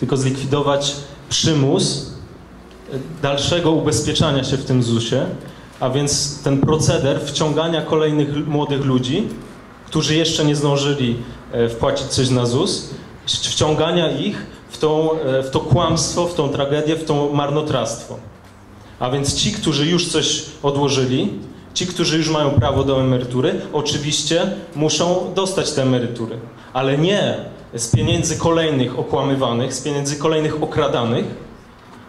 tylko zlikwidować przymus dalszego ubezpieczania się w tym ZUS-ie, a więc ten proceder wciągania kolejnych młodych ludzi, którzy jeszcze nie zdążyli e, wpłacić coś na ZUS, wciągania ich w, tą, e, w to kłamstwo, w tą tragedię, w to marnotrawstwo. A więc ci, którzy już coś odłożyli, ci, którzy już mają prawo do emerytury, oczywiście muszą dostać te emerytury, ale nie z pieniędzy kolejnych okłamywanych, z pieniędzy kolejnych okradanych,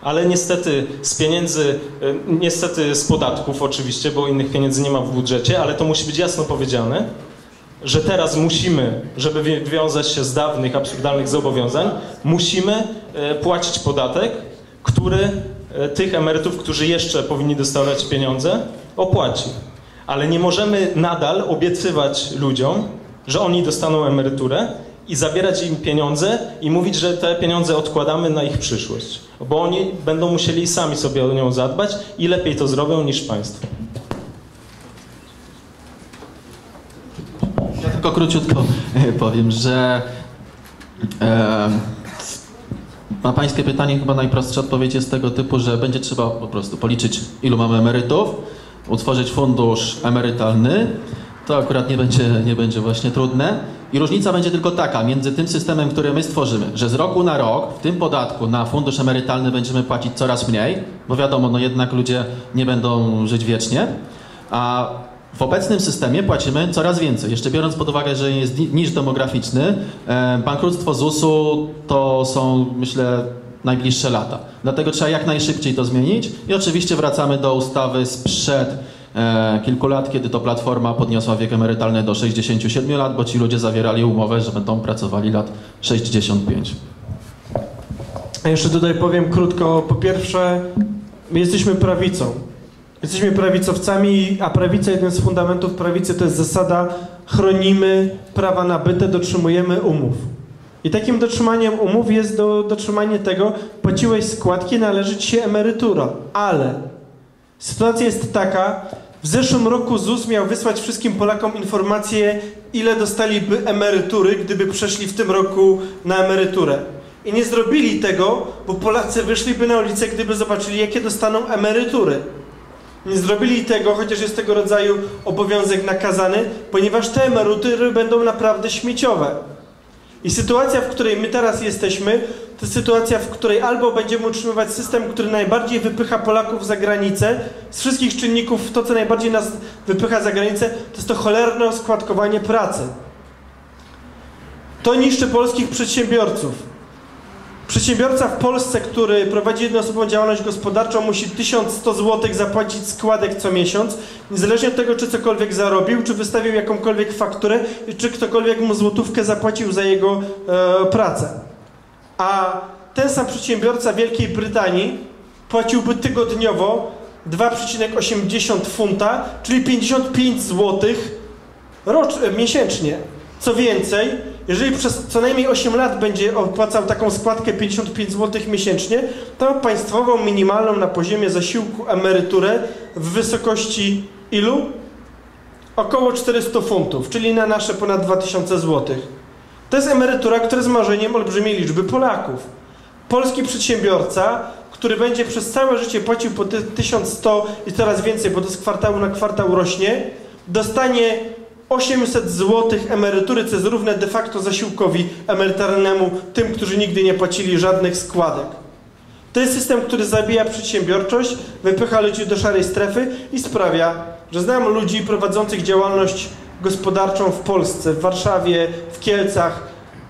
ale niestety z pieniędzy, e, niestety z podatków oczywiście, bo innych pieniędzy nie ma w budżecie, ale to musi być jasno powiedziane, że teraz musimy, żeby wywiązać się z dawnych absurdalnych zobowiązań, musimy e, płacić podatek, który e, tych emerytów, którzy jeszcze powinni dostawać pieniądze, opłaci. Ale nie możemy nadal obiecywać ludziom, że oni dostaną emeryturę i zabierać im pieniądze i mówić, że te pieniądze odkładamy na ich przyszłość. Bo oni będą musieli sami sobie o nią zadbać i lepiej to zrobią niż państwo. Ja tylko króciutko e, powiem, że e, na pańskie pytanie chyba najprostsza odpowiedź jest tego typu, że będzie trzeba po prostu policzyć ilu mamy emerytów, utworzyć fundusz emerytalny, to akurat nie będzie, nie będzie właśnie trudne. I różnica będzie tylko taka między tym systemem, który my stworzymy, że z roku na rok w tym podatku na fundusz emerytalny będziemy płacić coraz mniej, bo wiadomo, no jednak ludzie nie będą żyć wiecznie, a w obecnym systemie płacimy coraz więcej. Jeszcze biorąc pod uwagę, że jest niż demograficzny, e, bankructwo ZUS-u to są, myślę, najbliższe lata. Dlatego trzeba jak najszybciej to zmienić i oczywiście wracamy do ustawy sprzed kilku lat, kiedy to Platforma podniosła wiek emerytalny do 67 lat, bo ci ludzie zawierali umowę, że będą pracowali lat 65. A jeszcze tutaj powiem krótko. Po pierwsze, my jesteśmy prawicą. Jesteśmy prawicowcami, a prawica, jeden z fundamentów prawicy to jest zasada chronimy prawa nabyte, dotrzymujemy umów. I takim dotrzymaniem umów jest do, dotrzymanie tego, płaciłeś składki, należy ci się emerytura. Ale sytuacja jest taka, w zeszłym roku ZUS miał wysłać wszystkim Polakom informację, ile dostaliby emerytury, gdyby przeszli w tym roku na emeryturę. I nie zrobili tego, bo Polacy wyszliby na ulicę, gdyby zobaczyli, jakie dostaną emerytury. Nie zrobili tego, chociaż jest tego rodzaju obowiązek nakazany, ponieważ te emerytury będą naprawdę śmieciowe. I sytuacja, w której my teraz jesteśmy, to sytuacja, w której albo będziemy utrzymywać system, który najbardziej wypycha Polaków za granicę, z wszystkich czynników to, co najbardziej nas wypycha za granicę, to jest to cholerne składkowanie pracy. To niszczy polskich przedsiębiorców. Przedsiębiorca w Polsce, który prowadzi jednoosobową działalność gospodarczą, musi 1100 zł zapłacić składek co miesiąc, niezależnie od tego, czy cokolwiek zarobił, czy wystawił jakąkolwiek fakturę, czy ktokolwiek mu złotówkę zapłacił za jego e, pracę. A ten sam przedsiębiorca Wielkiej Brytanii płaciłby tygodniowo 2,80 funta, czyli 55 zł rocz, miesięcznie. Co więcej, jeżeli przez co najmniej 8 lat będzie opłacał taką składkę 55 zł miesięcznie, to państwową minimalną na poziomie zasiłku emeryturę w wysokości ilu? Około 400 funtów, czyli na nasze ponad 2000 zł. To jest emerytura, która jest marzeniem olbrzymiej liczby Polaków. Polski przedsiębiorca, który będzie przez całe życie płacił po 1100 i coraz więcej, bo to z kwartału na kwartał rośnie, dostanie 800 zł emerytury, co jest równe de facto zasiłkowi emerytalnemu tym, którzy nigdy nie płacili żadnych składek. To jest system, który zabija przedsiębiorczość, wypycha ludzi do szarej strefy i sprawia, że znam ludzi prowadzących działalność gospodarczą w Polsce, w Warszawie, w Kielcach,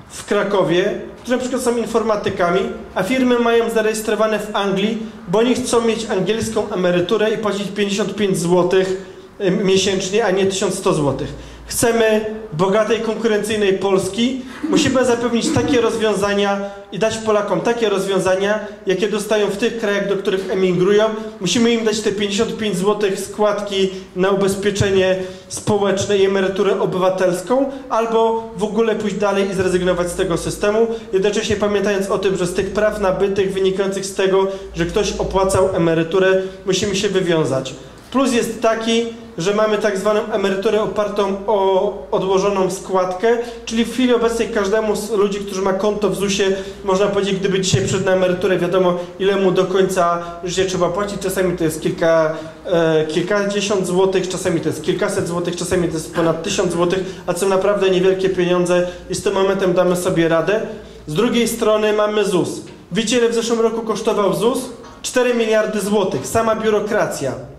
w Krakowie, którzy na przykład są informatykami, a firmy mają zarejestrowane w Anglii, bo oni chcą mieć angielską emeryturę i płacić 55 złotych miesięcznie, a nie 1100 zł. Chcemy bogatej, konkurencyjnej Polski. Musimy zapewnić takie rozwiązania i dać Polakom takie rozwiązania, jakie dostają w tych krajach, do których emigrują. Musimy im dać te 55 zł składki na ubezpieczenie społeczne i emeryturę obywatelską, albo w ogóle pójść dalej i zrezygnować z tego systemu, jednocześnie pamiętając o tym, że z tych praw nabytych wynikających z tego, że ktoś opłacał emeryturę, musimy się wywiązać. Plus jest taki, że mamy tak zwaną emeryturę opartą o odłożoną składkę, czyli w chwili obecnej każdemu z ludzi, którzy ma konto w ZUS-ie, można powiedzieć, gdyby dzisiaj przyszedł na emeryturę, wiadomo ile mu do końca życia trzeba płacić, czasami to jest kilka, e, kilkadziesiąt złotych, czasami to jest kilkaset złotych, czasami to jest ponad tysiąc złotych, a co naprawdę niewielkie pieniądze i z tym momentem damy sobie radę. Z drugiej strony mamy ZUS. Wiecie ile w zeszłym roku kosztował ZUS? 4 miliardy złotych, sama biurokracja.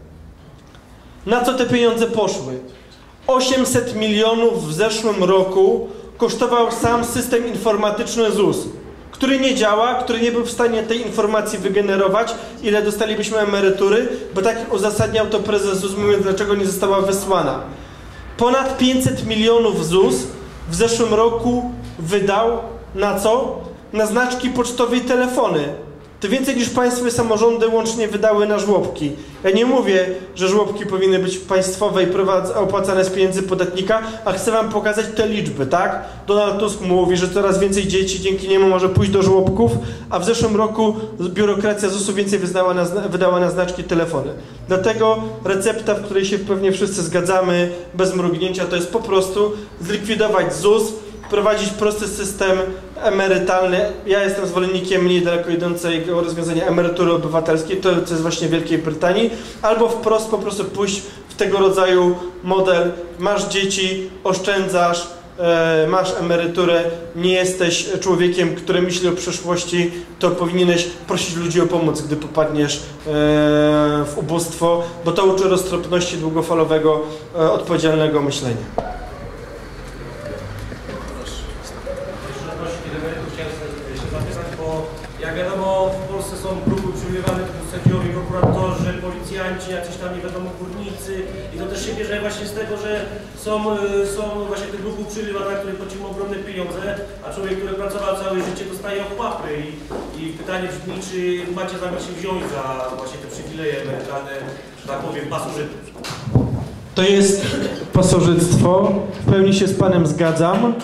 Na co te pieniądze poszły? 800 milionów w zeszłym roku kosztował sam system informatyczny ZUS, który nie działa, który nie był w stanie tej informacji wygenerować, ile dostalibyśmy emerytury, bo tak uzasadniał to prezes ZUS, mówiąc, dlaczego nie została wysłana. Ponad 500 milionów ZUS w zeszłym roku wydał na co? Na znaczki pocztowe i telefony. To więcej niż państwowe samorządy łącznie wydały na żłobki. Ja nie mówię, że żłobki powinny być państwowe i opłacane z pieniędzy podatnika, a chcę wam pokazać te liczby, tak? Donald Tusk mówi, że coraz więcej dzieci dzięki niemu może pójść do żłobków, a w zeszłym roku biurokracja ZUS-u więcej na, wydała na znaczki telefony. Dlatego recepta, w której się pewnie wszyscy zgadzamy bez mrugnięcia, to jest po prostu zlikwidować ZUS, wprowadzić prosty system emerytalny. Ja jestem zwolennikiem mniej daleko idącego rozwiązania emerytury obywatelskiej, to, to jest właśnie w Wielkiej Brytanii, albo wprost po prostu pójść w tego rodzaju model, masz dzieci, oszczędzasz, e, masz emeryturę, nie jesteś człowiekiem, który myśli o przyszłości, to powinieneś prosić ludzi o pomoc, gdy popadniesz e, w ubóstwo, bo to uczy roztropności długofalowego, e, odpowiedzialnego myślenia. Policjanci, jacyś tam nie wiadomo górnicy i to też się bierze właśnie z tego, że są, y, są właśnie tych grupy przybywa, na których płacimy ogromne pieniądze, a człowiek, który pracował całe życie dostaje ochłapy i, i pytanie brzmi, czy macie zamiar się wziąć za właśnie te przywileje emerytalne, że tak powiem, pasożytów. To jest pasożytstwo, w pełni się z Panem zgadzam.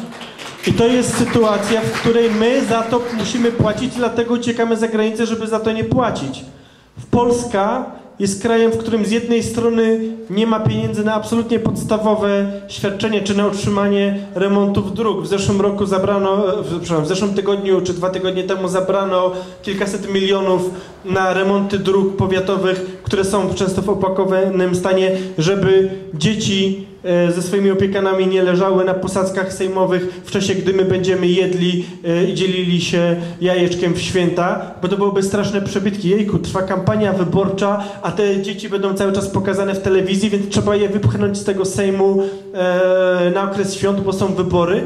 I to jest sytuacja, w której my za to musimy płacić, dlatego uciekamy za granicę, żeby za to nie płacić. Polska jest krajem, w którym z jednej strony nie ma pieniędzy na absolutnie podstawowe świadczenie czy na utrzymanie remontów dróg. W zeszłym roku zabrano, przepraszam, w zeszłym tygodniu czy dwa tygodnie temu zabrano kilkaset milionów na remonty dróg powiatowych, które są często w opakowanym stanie, żeby dzieci E, ze swoimi opiekanami nie leżały na posadzkach sejmowych w czasie, gdy my będziemy jedli e, i dzielili się jajeczkiem w święta, bo to byłyby straszne przebytki. Jejku, trwa kampania wyborcza, a te dzieci będą cały czas pokazane w telewizji, więc trzeba je wypchnąć z tego Sejmu e, na okres świąt, bo są wybory.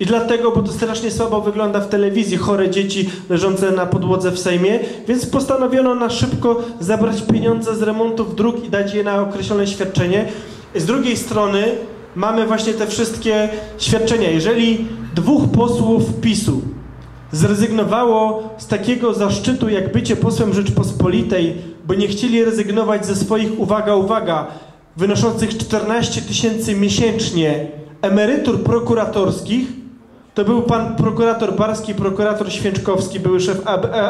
I dlatego, bo to strasznie słabo wygląda w telewizji, chore dzieci leżące na podłodze w Sejmie, więc postanowiono na szybko zabrać pieniądze z remontów dróg i dać je na określone świadczenie. Z drugiej strony mamy właśnie te wszystkie świadczenia. Jeżeli dwóch posłów PiSu zrezygnowało z takiego zaszczytu jak bycie posłem Rzeczpospolitej, bo nie chcieli rezygnować ze swoich, uwaga, uwaga, wynoszących 14 tysięcy miesięcznie emerytur prokuratorskich, to był pan prokurator Barski, prokurator Święczkowski, były szef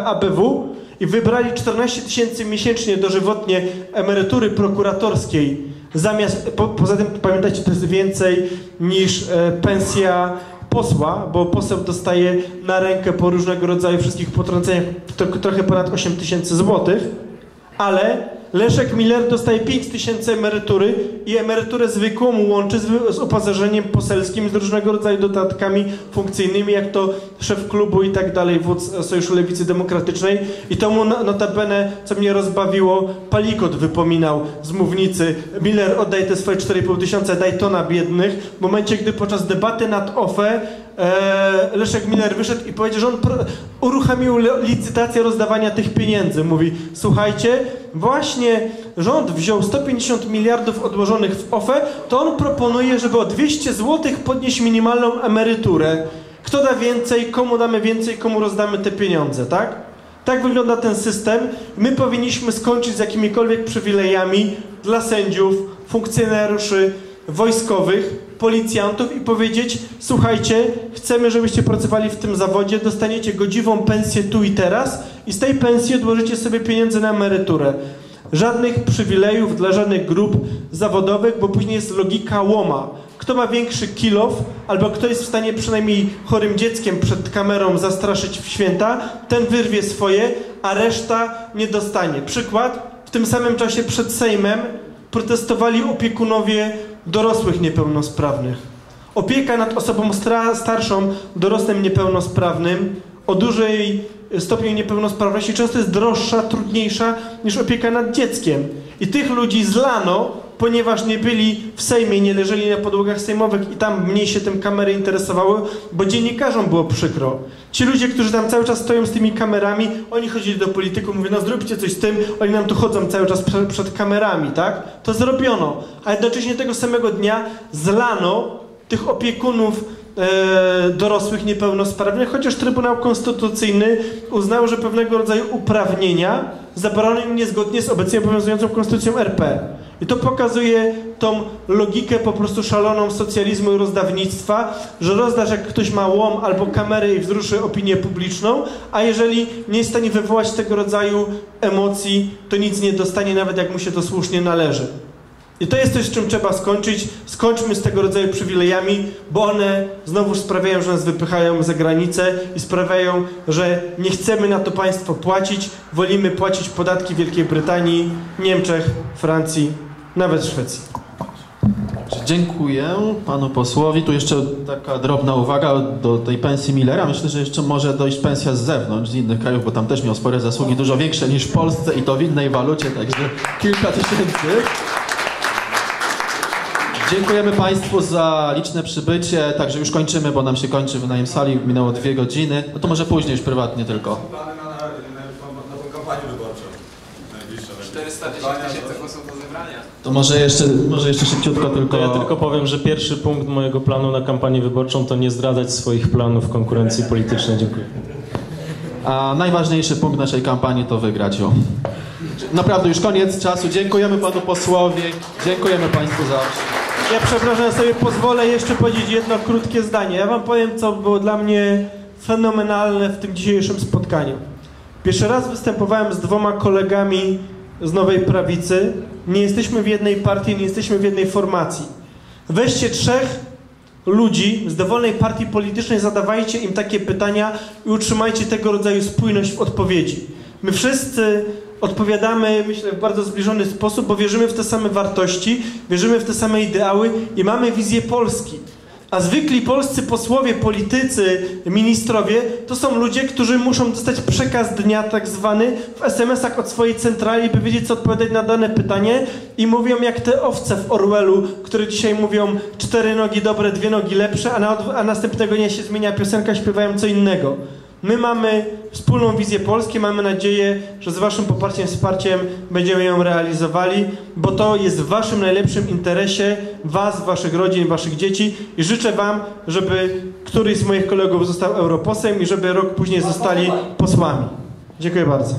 ABW i wybrali 14 tysięcy miesięcznie dożywotnie emerytury prokuratorskiej Zamiast, po, poza tym pamiętajcie, to jest więcej niż e, pensja posła, bo poseł dostaje na rękę po różnego rodzaju wszystkich potrąceniach to, trochę ponad 8 tysięcy złotych, ale Leszek Miller dostaje 5 tysięcy emerytury i emeryturę zwykłą łączy z, z poselskim, z różnego rodzaju dodatkami funkcyjnymi, jak to szef klubu i tak dalej, wódz Sojuszu Lewicy Demokratycznej. I to mu notabene, co mnie rozbawiło, Palikot wypominał z mównicy. Miller, oddaj te swoje 4,5 tysiąca, daj to na biednych. W momencie, gdy podczas debaty nad OFE e, Leszek Miller wyszedł i powiedział, że on uruchomił licytację rozdawania tych pieniędzy. Mówi, słuchajcie, właśnie rząd wziął 150 miliardów odłożonych w OFE, to on proponuje, żeby o 200 zł podnieść minimalną emeryturę. Kto da więcej, komu damy więcej, komu rozdamy te pieniądze, tak? Tak wygląda ten system. My powinniśmy skończyć z jakimikolwiek przywilejami dla sędziów, funkcjonariuszy wojskowych, policjantów i powiedzieć: Słuchajcie, chcemy, żebyście pracowali w tym zawodzie, dostaniecie godziwą pensję tu i teraz, i z tej pensji odłożycie sobie pieniądze na emeryturę. Żadnych przywilejów dla żadnych grup zawodowych, bo później jest logika łoma. Kto ma większy kilof, albo kto jest w stanie przynajmniej chorym dzieckiem przed kamerą zastraszyć w święta, ten wyrwie swoje, a reszta nie dostanie. Przykład, w tym samym czasie przed Sejmem protestowali opiekunowie dorosłych niepełnosprawnych. Opieka nad osobą starszą, dorosłym niepełnosprawnym o dużej stopniu niepełnosprawności często jest droższa, trudniejsza niż opieka nad dzieckiem. I tych ludzi zlano, ponieważ nie byli w Sejmie, nie leżeli na podłogach sejmowych i tam mniej się tym kamery interesowały, bo dziennikarzom było przykro. Ci ludzie, którzy tam cały czas stoją z tymi kamerami, oni chodzili do polityków, mówią, no zróbcie coś z tym, oni nam tu chodzą cały czas przed, przed kamerami, tak? To zrobiono. A jednocześnie tego samego dnia zlano tych opiekunów dorosłych niepełnosprawnych, chociaż Trybunał Konstytucyjny uznał, że pewnego rodzaju uprawnienia zabrano im niezgodnie z obecnie obowiązującą Konstytucją RP. I to pokazuje tą logikę po prostu szaloną socjalizmu i rozdawnictwa, że rozdasz jak ktoś ma łom albo kamerę i wzruszy opinię publiczną, a jeżeli nie jest w stanie wywołać tego rodzaju emocji, to nic nie dostanie, nawet jak mu się to słusznie należy. I to jest coś, z czym trzeba skończyć. Skończmy z tego rodzaju przywilejami, bo one znowu sprawiają, że nas wypychają za granicę i sprawiają, że nie chcemy na to państwo płacić. Wolimy płacić podatki Wielkiej Brytanii, Niemczech, Francji, nawet Szwecji. Dziękuję panu posłowi. Tu jeszcze taka drobna uwaga do tej pensji Millera. Myślę, że jeszcze może dojść pensja z zewnątrz, z innych krajów, bo tam też miał spore zasługi, dużo większe niż w Polsce i to w innej walucie, także kilka tysięcy. Dziękujemy Państwu za liczne przybycie. Także już kończymy, bo nam się kończy wynajem sali. Minęło dwie godziny. No to może później już prywatnie tylko. Plany na, na, kampanię wyborczą. Najbliższą. 410 tysięcy głosów do zebrania. To może jeszcze, może jeszcze szybciutko tylko... To ja tylko powiem, że pierwszy punkt mojego planu na kampanię wyborczą to nie zdradzać swoich planów konkurencji politycznej. Dziękuję. A najważniejszy punkt naszej kampanii to wygrać ją. Naprawdę już koniec czasu. Dziękujemy panu posłowi. Dziękujemy Państwu za... Ja przepraszam, sobie pozwolę jeszcze powiedzieć jedno krótkie zdanie. Ja wam powiem, co było dla mnie fenomenalne w tym dzisiejszym spotkaniu. Pierwszy raz występowałem z dwoma kolegami z Nowej Prawicy. Nie jesteśmy w jednej partii, nie jesteśmy w jednej formacji. Weźcie trzech ludzi z dowolnej partii politycznej, zadawajcie im takie pytania i utrzymajcie tego rodzaju spójność w odpowiedzi. My wszyscy odpowiadamy, myślę, w bardzo zbliżony sposób, bo wierzymy w te same wartości, wierzymy w te same ideały i mamy wizję Polski. A zwykli polscy posłowie, politycy, ministrowie to są ludzie, którzy muszą dostać przekaz dnia tak zwany w SMS-ach od swojej centrali, by wiedzieć, co odpowiadać na dane pytanie i mówią jak te owce w Orwellu, które dzisiaj mówią cztery nogi dobre, dwie nogi lepsze, a, na, a następnego dnia się zmienia piosenka, śpiewają co innego. My mamy wspólną wizję Polski, mamy nadzieję, że z Waszym poparciem, wsparciem będziemy ją realizowali, bo to jest w Waszym najlepszym interesie, Was, Waszych rodzin, Waszych dzieci i życzę Wam, żeby któryś z moich kolegów został europosłem i żeby rok później zostali posłami. Dziękuję bardzo.